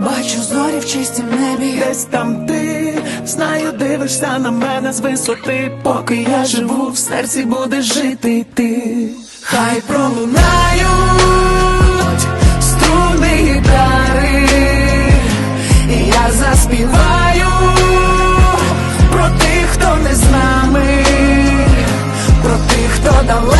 бачу зорі в чистім небі. Десь там ти, знаю, дивишся на мене з висоти, поки я живу, в серці будеш жити ти. Хай пролунають струни гітари, і я заспіваю про тих, хто не з нами, про тих, хто далеко,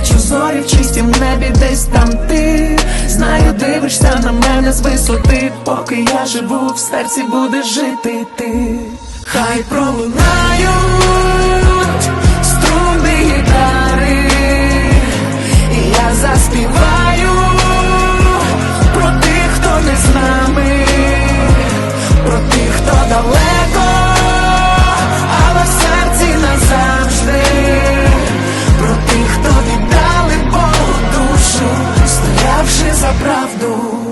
бачу зорі в чистім небі, десь там ти. Знаю, дивишся на мене з висоти, поки я живу, в серці будеш жити ти. Хай пролунають правду.